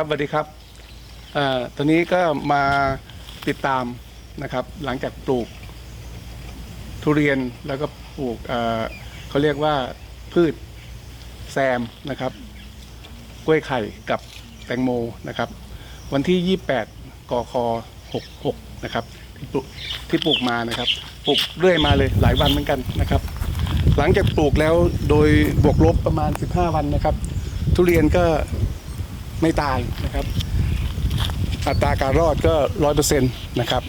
ครับสวัสดีครับอตอนนี้ก็มาติดตามนะครับ หลังจากปลูกทุเรียนแล้วก็ปลูกเอ่อเขาเรียกว่าพืชแซมนะครับ กล้วยไข่กับแตงโมนะครับ วันที่ 28กค66นะครับที่ปลูกที่ปลูกมานะครับปลูกเรื่อยมาเลยหลายวันเหมือนกันนะครับ หลังจากปลูกแล้วโดยบวกลบประมาณ 15 วันนะครับ ทุเรียนก็ ไม่ตายนะครับ อัตราการรอดก็ร้อยเปอร์เซ็นต์นะครับ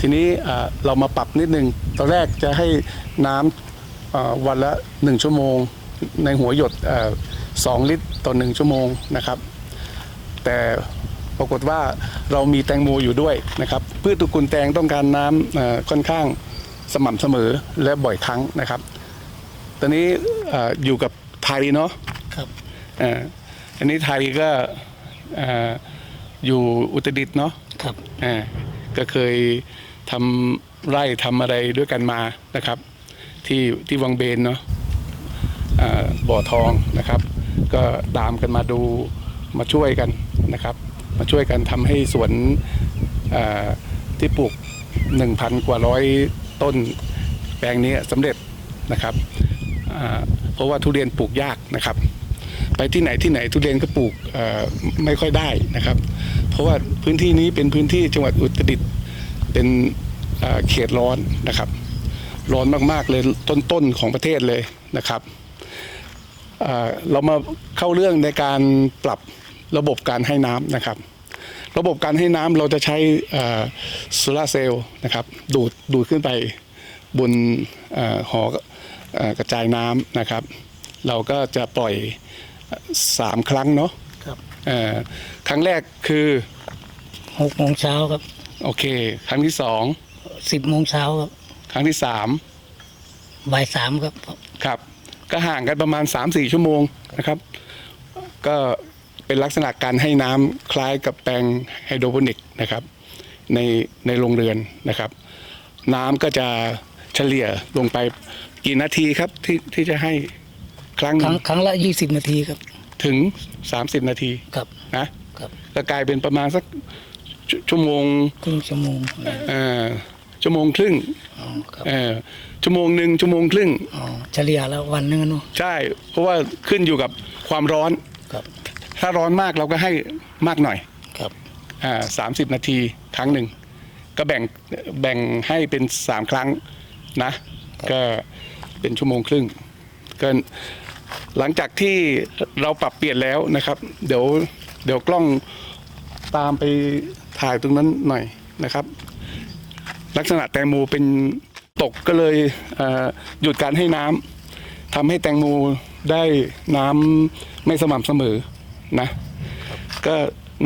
ทีนี้เอ่อเรามาปรับนิดนึง ตอนแรกจะให้น้ำเอ่อวันละ 1 ชั่วโมง ในหัวหยดเอ่อสองลิตรต่อ 1 ชั่วโมงนะครับ แต่ปรากฏว่าเรามีแตงโมอยู่ด้วยนะครับพืชตระกูลแตงต้องการน้ำเอ่อค่อนข้างสม่ำเสมอและบ่อยครั้งนะครับ ตอนนี้เอ่ออยู่กับไทยเนาะครับเอ่ออันนี้ไทยก็เอ่ออยู่อุตรดิตถ์เนาะครับอ่าก็เคยทำไร่ทำอะไรด้วยกันมานะครับ ที่ที่วังเบนเนาะอ่าบ่อทองนะครับ ก็ตามกันมาดูมาช่วยกันนะครับ มาช่วยกันทำให้สวนอ่าที่ปลูก 1,000 กว่าร้อยต้นแปลงนี้สำเร็จนะครับอ่าเพราะว่าทุเรียนปลูกยากนะครับ ไปที่ไหนที่ไหนทุเรียนก็ปลูกไม่ค่อยได้นะครับ เพราะว่าพื้นที่นี้เป็นพื้นที่จังหวัดอุตรดิตถ์เป็นเขตร้อนนะครับ ร้อนมากๆเลยต้นๆของประเทศเลยนะครับเรามาเข้าเรื่องในการปรับระบบการให้น้ำนะครับ ระบบการให้น้ำเราจะใช้โซลาร์เซลล์นะครับดูดดูดขึ้นไปบนอหออกระจายน้ำนะครับ เราก็จะปล่อย สามครั้งเนาะครับเอ่อครั้งแรกคือหกโมงเช้าครับ โอเค ครั้งที่สองสิบโมงเช้าครับ ครั้งที่สามบ่ายสามครับครับ ก็ห่างกันประมาณ3-4ชั่วโมงนะครับ ก็เป็นลักษณะการให้น้ำคล้ายกับแปลงไฮโดรโปนิกนะครับในในโรงเรือนนะครับ น้ำก็จะเฉลี่ยลงไปกี่นาทีครับที่ที่จะให้ ครั้งหครั้นึ่งงครั้งละยี่สิบนาทีครับ ถึง 30 นาทีครับ นะครับ ก็กลายเป็นประมาณสักชชั่วโมงครึ่งชั่วโมงเอ่อชั่วโมงครึ่งอ๋อครับเอ่อชั่วโมงหนึ่งชั่วโมงครึ่ง อ๋อเฉลี่ยแล้ววันหนึงอะเนาะใช่ เพราะว่าขึ้นอยู่กับความร้อน ครับถ้าร้อนมากเราก็ให้มากหน่อยครับอ่าสามสิบนาทีครั้งหนึ่ง ก็แบ่งแบ่งให้เป็นสามครั้งนะ ก็เป็นชั่วโมงครึ่ง ก็ หลังจากที่เราปรับเปลี่ยนแล้วนะครับ เดี๋ยวเดี๋ยวกล้องตามไปถ่ายตรงนั้นหน่อยนะครับ ลักษณะแตงโมเป็นตกก็เลยหยุดการให้น้ำทำให้แตงโมได้น้ำไม่สม่ำเสมอนะ ก็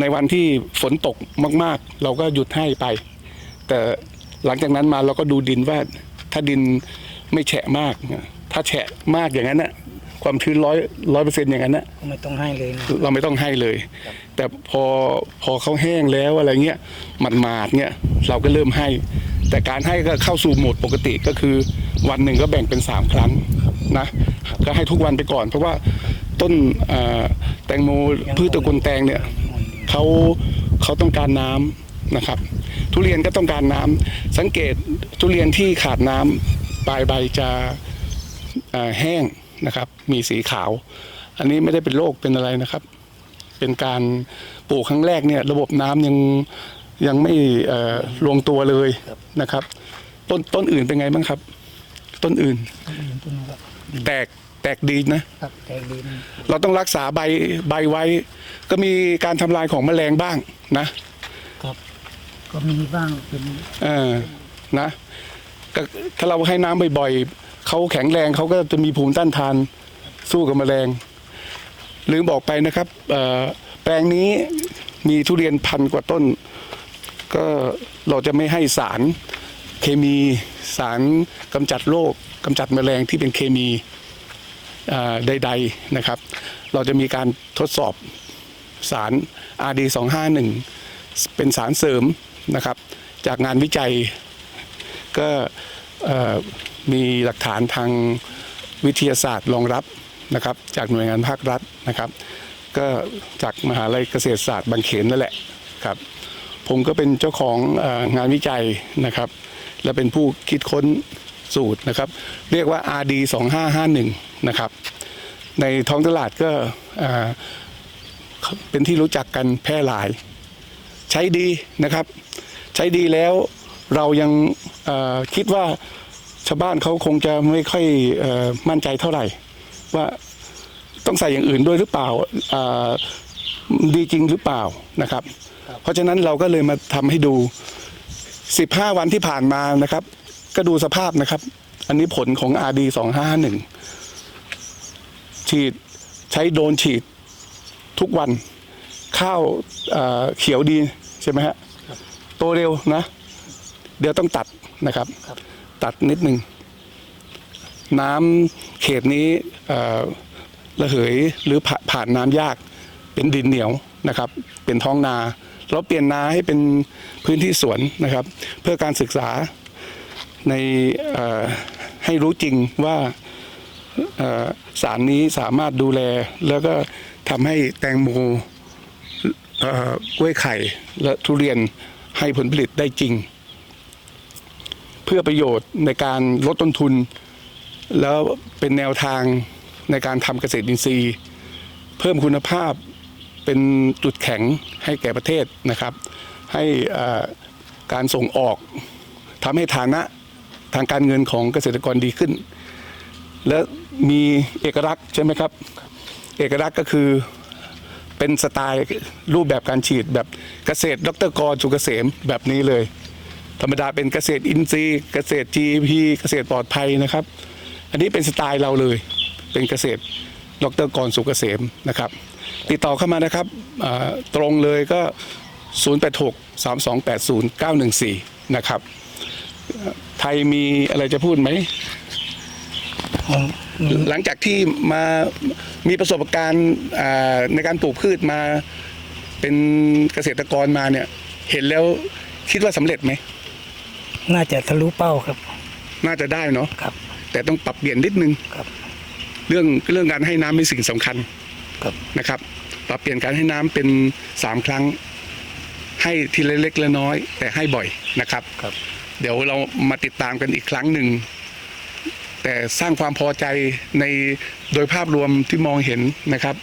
ในวันที่ฝนตกมาก ๆ เราก็หยุดให้ไป แต่หลังจากนั้นมาเราก็ดูดินว่าถ้าดินไม่แฉะมาก ถ้าแฉะมากอย่างนั้นนะ ความชื้นร้อยร้อยเปอร์เซ็นต์อย่างนั้นนะก็ไม่ต้องให้เลยนะเราไม่ต้องให้เลย แต่พอพอเขาแห้งแล้วอะไรเงี้ยหมาดหมาดๆเนี่ยเราก็เริ่มให้ แต่การให้ก็เข้าสู่โหมดปกติก็คือ วันหนึ่งก็แบ่งเป็นสามครั้งนะก็ให้ทุกวันไปก่อน เพราะว่าต้นเอ่อแตงโมพืชตระกูลแตงเนี่ยเขาเขาต้องการน้ำนะครับ ทุเรียนก็ต้องการน้ำสังเกตทุเรียนที่ขาดน้ำปลายใบจะเอ่อแห้ง นะครับ มีสีขาว อันนี้ไม่ได้เป็นโรคเป็นอะไรนะครับ เป็นการปลูกครั้งแรกเนี่ย ระบบน้ำยังยังไม่เอ่อลงตัวเลยนะครับ ต้นต้นอื่นเป็นไงบ้างครับ ต้นอื่นครับแตกแตกดีนะครับแตกดีนะเราต้องรักษาใบใบไว้ ก็มีการทำลายของแมลงบ้างนะครับก็มีบ้างเป็นเออนะก็ถ้าเราให้น้ำบ่อยๆ เขาแข็งแรงเขาก็จะมีภูมิต้านทานสู้กับแมลงลืมบอกไปนะครับแปลงนี้มีทุเรียนพันกว่าต้น ก็เราจะไม่ให้สารเคมีสารกำจัดโรคกำจัดแมลงที่เป็นเคมีใดๆนะครับ เราจะมีการทดสอบสาร RD 251 เป็นสารเสริมนะครับ จากงานวิจัยก็ มีหลักฐานทางวิทยาศาสตร์รองรับนะครับจากหน่วยงานภาครัฐนะครับ ก็จากมหาลัยเกษตรศาสตร์บางเขนนั่นแหละครับผมก็เป็นเจ้าของงานวิจัยนะครับ และเป็นผู้คิดค้นสูตรนะครับ เรียกว่า RD 2551นะครับในท้องตลาดก็เป็นที่รู้จักกันแพร่หลาย ใช้ดีนะครับ ใช้ดีแล้วเรายังคิดว่า ชาวบ้านเขาคงจะไม่ค่อยเออมั่นใจเท่าไหร่ ว่าต้องใส่อย่างอื่นด้วยหรือเปล่าเอ่อดีจริงหรือเปล่านะครับ เพราะฉะนั้นเราก็เลยมาทำให้ดู 15 วันที่ผ่านมานะครับ ก็ดูสภาพนะครับ อันนี้ผลของ RD 2551ฉีดใช้โดรนฉีดทุกวันข้าวเอ่อเขียวดีใช่ไหมฮะโตเร็วนะ เดี๋ยวต้องตัดนะครับครับ ตัดนิดนึงน้ำเขตนี้ระเหยหรือผ่าผ่านน้ำยากเป็นดินเหนียวนะครับ เป็นท้องนา เราเปลี่ยนนาให้เป็นพื้นที่สวนนะครับ เพื่อการศึกษาในให้รู้จริงว่าสารนี้สามารถดูแลแล้วก็ทำให้แตงโมกล้วยไข่และทุเรียนให้ผลผลิตได้จริง เพื่อประโยชน์ในการลดต้นทุน แล้วเป็นแนวทางในการทำเกษตรอินทรีย์ เพิ่มคุณภาพเป็นจุดแข็งให้แก่ประเทศนะครับ ให้การส่งออกทำให้ฐานะทางการเงินของเกษตรกรดีขึ้น และมีเอกลักษณ์ใช่ไหมครับ เอกลักษณ์ก็คือเป็นสไตล์รูปแบบการฉีดแบบเกษตรดรกรสุกเกษมแบบนี้เลย ธรรมดาเป็นเกษตรอินทรีย์ เกษตร GP เกษตรปลอดภัยนะครับ อันนี้เป็นสไตล์เราเลย เป็นเกษตรดรกรสุกเกษมนะครับ ติดต่อเข้ามานะครับตรงเลยก็ 086 3280 914 นะครับ ไทยมีอะไรจะพูดไหม หลังจากที่มามีประสบการณ์ในการปลูกพืชมาเป็นเกษตรกรมาเนี่ย เห็นแล้วคิดว่าสำเร็จไหม น่าจะทะลุเป้าครับ น่าจะได้เนาะครับ แต่ต้องปรับเปลี่ยนนิดนึงครับ เรื่องเรื่องการให้น้ำเป็นสิ่งสำคัญครับนะครับ ปรับเปลี่ยนการให้น้ำเป็นสามครั้ง ให้ทีละเล็กละน้อย แต่ให้บ่อยนะครับ ครับ เดี๋ยวเรามาติดตามกันอีกครั้งหนึ่ง แต่สร้างความพอใจในโดยภาพรวมที่มองเห็นนะครับ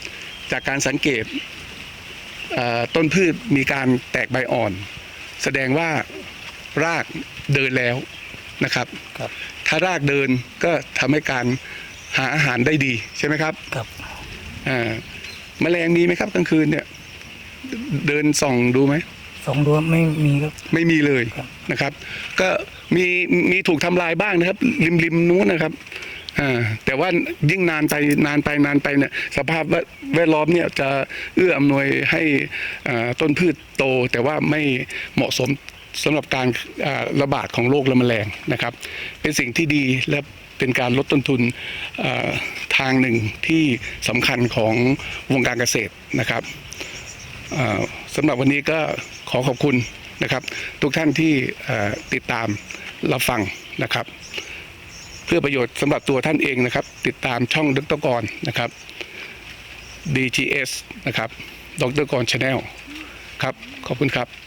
จากการสังเกตเอ่อต้นพืชมีการแตกใบอ่อน แสดงว่า รากเดินแล้วนะครับ ครับ ถ้ารากเดินก็ทำให้การหาอาหารได้ดีใช่ไหมครับครับอ่าแมลงมีไหมครับกลางคืนเนี่ย เดินส่องดูไหมสองดวงไม่มีครับ ไม่มีเลยครับ นะครับ ก็มีมีถูกทำลายบ้างนะครับ ริมริมนู้นนะครับอ่าแต่ว่ายิ่งนานไปนานไปนานไปเนี่ยสภาพแวดแวดล้อมเนี่ยจะเอื้ออำนวยให้อ่าต้นพืชโต แต่ว่าไม่เหมาะสม สำหรับการระบาดของโรคและแมลงนะครับ เป็นสิ่งที่ดีและเป็นการลดต้นทุนทางหนึ่งที่สำคัญของวงการเกษตรนะครับอ่าสำหรับวันนี้ก็ขอขอบคุณนะครับ ทุกท่านที่ติดตามรับฟังนะครับ เพื่อประโยชน์สำหรับตัวท่านเองนะครับ ติดตามช่องดรกรนะครับ DGS นะครับดรกรชาแนลครับ ขอบคุณครับ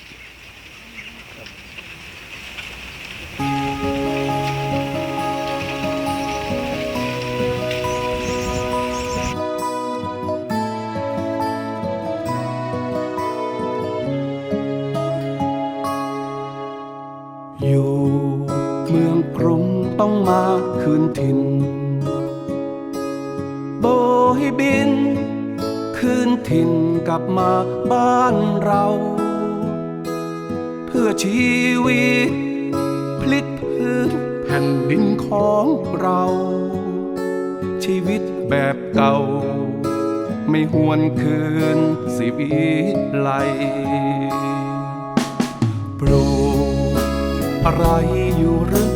ถิ่น โบยบิน คืนถิ่นกลับมาบ้านเรา เพื่อชีวิต พลิกพื้นแผ่นดินของเรา ชีวิตแบบเก่า ไม่หวนคืนสิวิไลปลูกอะไรอยู่หรือ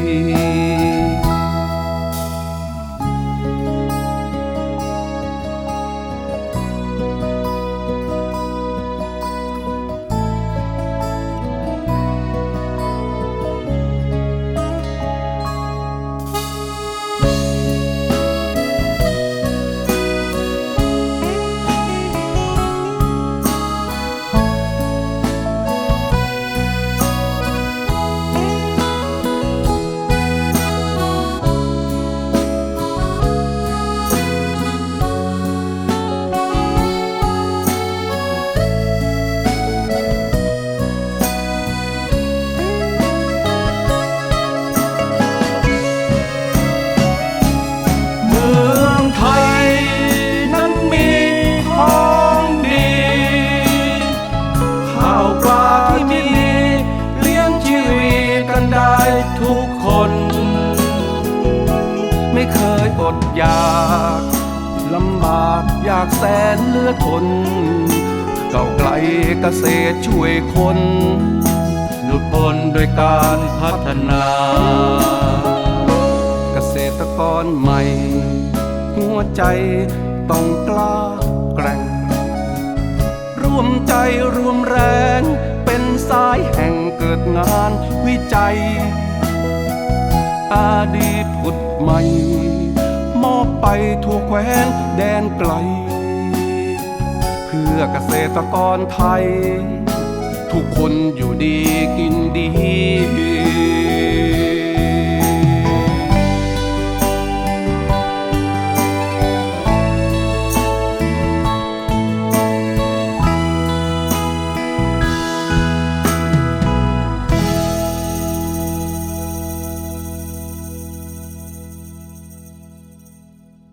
อยากแสนเลือทนเก่าไกลเกษตรช่วยคนหลุดพ้นด้วยการพัฒนา เกษตรกรใหม่ หัวใจต้องกล้าแกร่งรวมใจรวมแรง เป็นสายแห่งเกิดงานวิจัย อดีตผุดใหม่ มอบไปทั่วแคว้นแดนไกล เพื่อเกษตรกรไทย